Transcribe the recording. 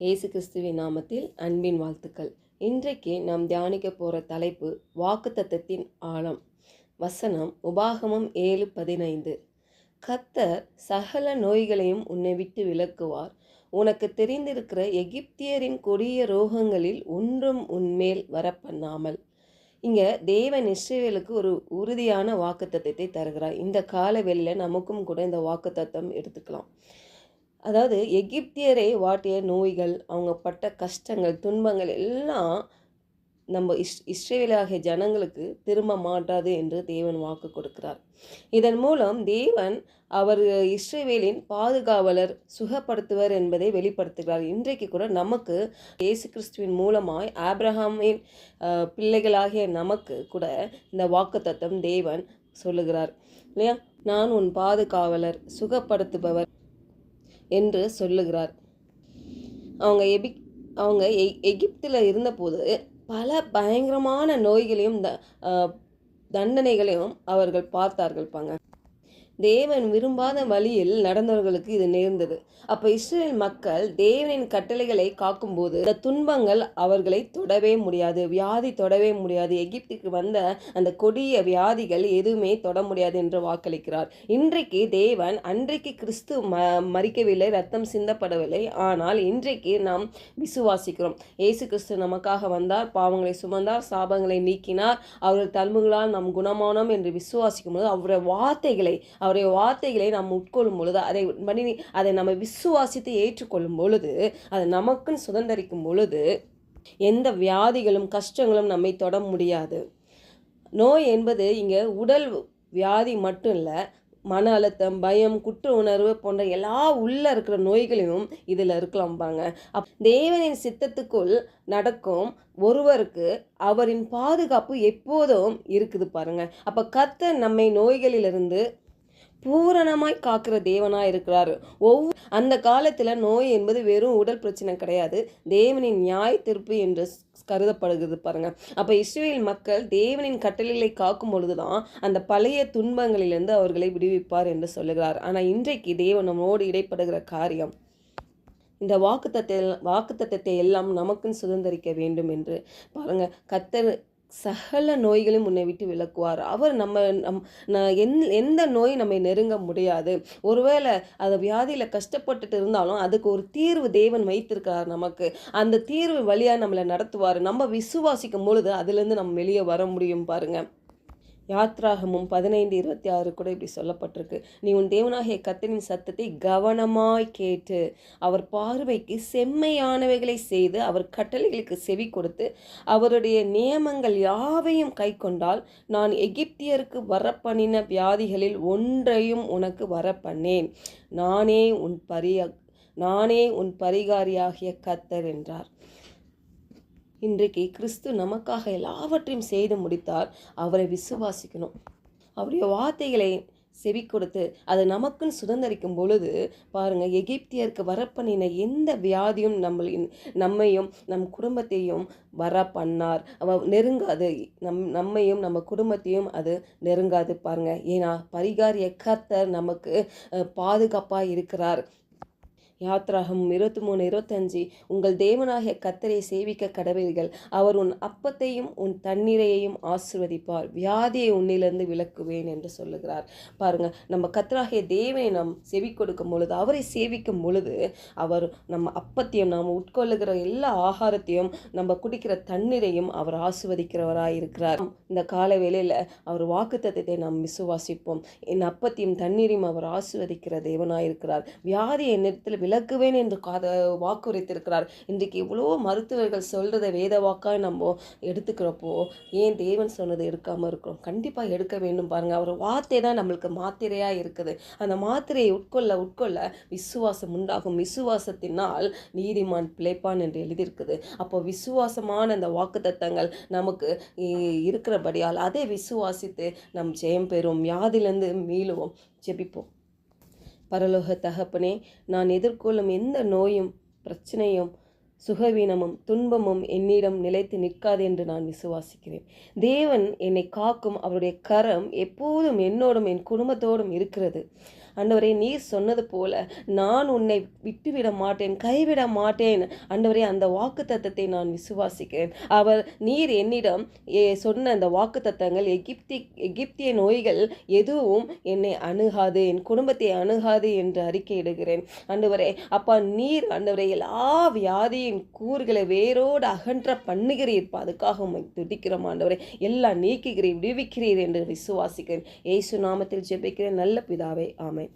இயேசு கிறிஸ்துவின் நாமத்தில் அன்பின் வாழ்த்துக்கள். இன்றைக்கு நாம் தியானிக்க போகிற தலைப்பு வாக்குத்தத்தத்தின் ஆழம். வசனம் உபாகமம் ஏழு பதினைந்து. கத்தர் சகல நோய்களையும் உன்னை விட்டு விலக்குவார். உனக்கு தெரிந்திருக்கிற எகிப்தியரின் கொடிய ரோகங்களில் ஒன்றும் உன்மேல் வரப்பண்ணாமல். இங்கே தேவன் இஸ்ரேலுக்கு ஒரு உறுதியான வாக்குத்தத்தை தருகிறார். இந்த கால வெளியில் நமக்கும் கூட இந்த வாக்குத்தத்தம் எடுத்துக்கலாம். அதாவது எகிப்தியரை வாட்டிய நோய்கள் அவங்க பட்ட கஷ்டங்கள் துன்பங்கள் எல்லாம் நம்ம இஸ் இஸ்ரேலாகிய ஜனங்களுக்கு திரும்ப மாட்டாது என்று தேவன் வாக்கு கொடுக்கிறார். இதன் மூலம் தேவன் அவர் இஸ்ரேவேலின் பாதுகாவலர் சுகப்படுத்துவர் என்பதை வெளிப்படுத்துகிறார். இன்றைக்கு கூட நமக்கு இயேசு கிறிஸ்துவின் மூலமாய் ஆப்ரஹாமின் பிள்ளைகளாகிய நமக்கு கூட இந்த வாக்குத்தத்தம் தேவன் சொல்லுகிறார். இல்லையா? நான் உன் பாதுகாவலர் சுகப்படுத்துபவர் என்று சொல்லுகிறார். அவங்க எபி அவங்க எ எகிப்தில் இருந்தபோது பல பயங்கரமான நோய்களையும் த தண்டனைகளையும் அவர்கள் பார்த்தார்கள் பாங்க. தேவன் விரும்பாத வழியில் நடந்தவர்களுக்கு இது நேர்ந்தது. அப்போ இஸ்ரேல் மக்கள் தேவனின் கட்டளைகளை காக்கும்போது இந்த துன்பங்கள் அவர்களை தொடவே முடியாது வியாதி தொடவே முடியாது. எகிப்துக்கு வந்த அந்த கொடிய வியாதிகள் எதுவுமே தொட முடியாது என்று வாக்களிக்கிறார். இன்றைக்கு தேவன் அன்றைக்கு கிறிஸ்து ம மறிக்கவில்லை ரத்தம் சிந்தப்படவில்லை. ஆனால் இன்றைக்கு நாம் விசுவாசிக்கிறோம். இயேசு கிறிஸ்து நமக்காக வந்தார் பாவங்களை சுமந்தார் சாபங்களை நீக்கினார். அவர்கள் தழும்புகளால் நாம் குணமானோம் என்று விசுவாசிக்கும் போது அவருடைய வார்த்தைகளை அவருடைய வார்த்தைகளை நாம் உட்கொள்ளும் பொழுது அதை பண்ணி அதை நம்ம விசுவாசித்து ஏற்றுக்கொள்ளும் பொழுது அது நமக்குன்னு சுதந்திரிக்கும் பொழுது எந்த வியாதிகளும் கஷ்டங்களும் நம்மை தொட முடியாது. நோய் என்பது இங்கே உடல் வியாதி மட்டும் இல்லை மன அழுத்தம் பயம் குற்ற உணர்வு போன்ற எல்லா உள்ளே இருக்கிற நோய்களையும் இதில் இருக்கலாம் பாருங்க. அப் தேவனின் சித்தத்துக்குள் நடக்கும் ஒருவருக்கு அவரின் பாதுகாப்பு எப்போதும் இருக்குது பாருங்க. அப்போ கத்த நம்மை நோய்களிலிருந்து பூரணமாய் காக்கிற தேவனாக இருக்கிறார். ஒவ்வொரு அந்த காலத்தில் நோய் என்பது வெறும் உடல் பிரச்சனை கிடையாது. தேவனின் நியாய தீர்ப்பு என்று கருதப்படுகிறது பாருங்க. அப்போ இஸ்ரேல் மக்கள் தேவனின் கட்டளைகளை காக்கும் பொழுதுதான் அந்த பழைய துன்பங்களிலிருந்து அவர்களை விடுவிப்பார் என்று சொல்லுகிறார். ஆனால் இன்றைக்கு தேவன் நம்மோடு இடைப்படுகிற காரியம் இந்த வாக்குத்தத்தை வாக்குத்தத்தத்தை எல்லாம் நமக்கும் சுதந்திரிக்க வேண்டும் என்று பாருங்கள் கத்தர் சகல நோய்களையும் முன்னை விட்டு விளக்குவார் அவர் நம்ம நம் ந- எந் எந்த நோய் நம்மை நெருங்க முடியாது. ஒருவேளை அந்த வியாதியில் கஷ்டப்பட்டுட்டு இருந்தாலும் அதுக்கு ஒரு தீர்வு தேவன் வைத்திருக்கிறார் நமக்கு. அந்த தீர்வு வழியாக நம்மளை நடத்துவார். நம்ம விசுவாசிக்கும் பொழுது அதுலேருந்து நம்ம வெளியே வர முடியும் பாருங்கள் யாத்ராகமும் பதினைந்து இருபத்தி ஆறு கூட இப்படி சொல்லப்பட்டிருக்கு. நீ உன் தேவனாகிய கத்தனின் சத்தத்தை கவனமாய் கேட்டு அவர் பார்வைக்கு செம்மையானவைகளை செய்து அவர் கட்டளைகளுக்கு செவி கொடுத்து அவருடைய நியமங்கள் யாவையும் கை கொண்டால் நான் எகிப்தியருக்கு வரப்பண்ணின வியாதிகளில் ஒன்றையும் உனக்கு வரப்பண்ணேன். நானே உன் பரிய நானே உன் பரிகாரியாகிய கத்தர் என்றார். இன்றைக்கு கிறிஸ்து நமக்காக எல்லாவற்றையும் செய்து முடித்தார். அவரை விசுவாசிக்கணும். அவருடைய வார்த்தைகளை செவி கொடுத்து அது நமக்குன்னு சுதந்திரிக்கும் பொழுது பாருங்கள் எகிப்தியருக்கு வரப்பண்ணின எந்த வியாதியும் நம்மளின் நம்மையும் நம் குடும்பத்தையும் வர பண்ணார் அவ நெருங்காது. நம் நம்மையும் நம்ம குடும்பத்தையும் அது நெருங்காது பாருங்கள் ஏன்னா பரிகாரிய கத்தர் நமக்கு பாதுகாப்பாக இருக்கிறார். யாத்ராகம் இருபத்தி மூணு இருபத்தஞ்சு. உங்கள் தேவனாகிய கத்தரை சேவிக்க கடவீர்கள். அவர் உன் அப்பத்தையும் உன் தண்ணீரையும் ஆசிர்வதிப்பார். வியாதியை உன்னிலிருந்து விலக்குவேன் என்று சொல்லுகிறார். பாருங்க நம்ம கத்தராகிய தேவனை நாம் செவி கொடுக்கும் பொழுது அவரை சேவிக்கும் பொழுது அவர் நம்ம அப்பத்தையும் நாம் உட்கொள்ளுகிற எல்லா ஆகாரத்தையும் நம்ம குடிக்கிற தண்ணீரையும் அவர் ஆசிர்வதிக்கிறவராக இருக்கிறார். இந்த கால வேளையில் அவர் வாக்குத்தத்தத்தை நாம் விசுவாசிப்போம். என் அப்பத்தையும் தண்ணீரையும் அவர் ஆசிர்வதிக்கிற தேவனாக இருக்கிறார். வியாதியை என்னிடத்தில் விளக்குவேன் என்று காத வாக்குரைத்திருக்கிறார். இன்றைக்கு எவ்வளோ மருத்துவர்கள் சொல்கிறத வேத வாக்காக நம்ம எடுத்துக்கிறப்போ ஏன் தேவன் சொன்னது எடுக்காமல் இருக்கிறோம்? கண்டிப்பாக எடுக்க வேண்டும் பாருங்கள் அவர் வார்த்தை தான் நம்மளுக்கு மாத்திரையாக இருக்குது. அந்த மாத்திரையை உட்கொள்ள உட்கொள்ள விசுவாசம் உண்டாகும். விசுவாசத்தினால் நீதிமான் பிழைப்பான் என்று எழுதியிருக்குது. அப்போ விசுவாசமான அந்த வாக்குத்தத்தங்கள் நமக்கு இ- இருக்கிறபடியால் அதை விசுவாசித்து நம் ஜெயம் பெறும் யாதிலிருந்து மீளுவோம். ஜெபிப்போம். பரலோக தகப்பனே நான் எதிர்கொள்ளும் எந்த நோயும் பிரச்சனையும் சுகவீனமும் துன்பமும் என்னிடம் நிலைத்து நிற்காது என்று நான் விசுவாசிக்கிறேன். தேவன் என்னை காக்கும் அவருடைய கரம் எப்போதும் என்னோடும் என் குடும்பத்தோடும் இருக்கிறது. அண்டவரே நீர் சொன்னது போல நான் உன்னை விட்டுவிட மாட்டேன் கைவிட மாட்டேன். அண்டவரே அந்த வாக்கு தத்தத்தை நான் விசுவாசிக்கிறேன். அவர் நீர் என்னிடம் ஏ சொன்ன அந்த வாக்கு தத்தங்கள் எகிப்தி எகிப்திய நோய்கள் எதுவும் என்னை அணுகாது என் குடும்பத்தை அணுகாது என்று அறிக்கையிடுகிறேன். அண்டவரே அப்பா நீர் அண்டவரே எல்லா வியாதியின் கூறுகளை வேரோடு அகன்ற பண்ணுகிறீர். அதுக்காக உண்மை துடிக்கிறோம் ஆண்டவரே. எல்லாம் நீக்குகிறீர் விடுவிக்கிறீர் என்று விசுவாசிக்கிறேன். ஏசு நாமத்தில் ஜெபிக்கிறேன். நல்ல பிதாவே ஆமை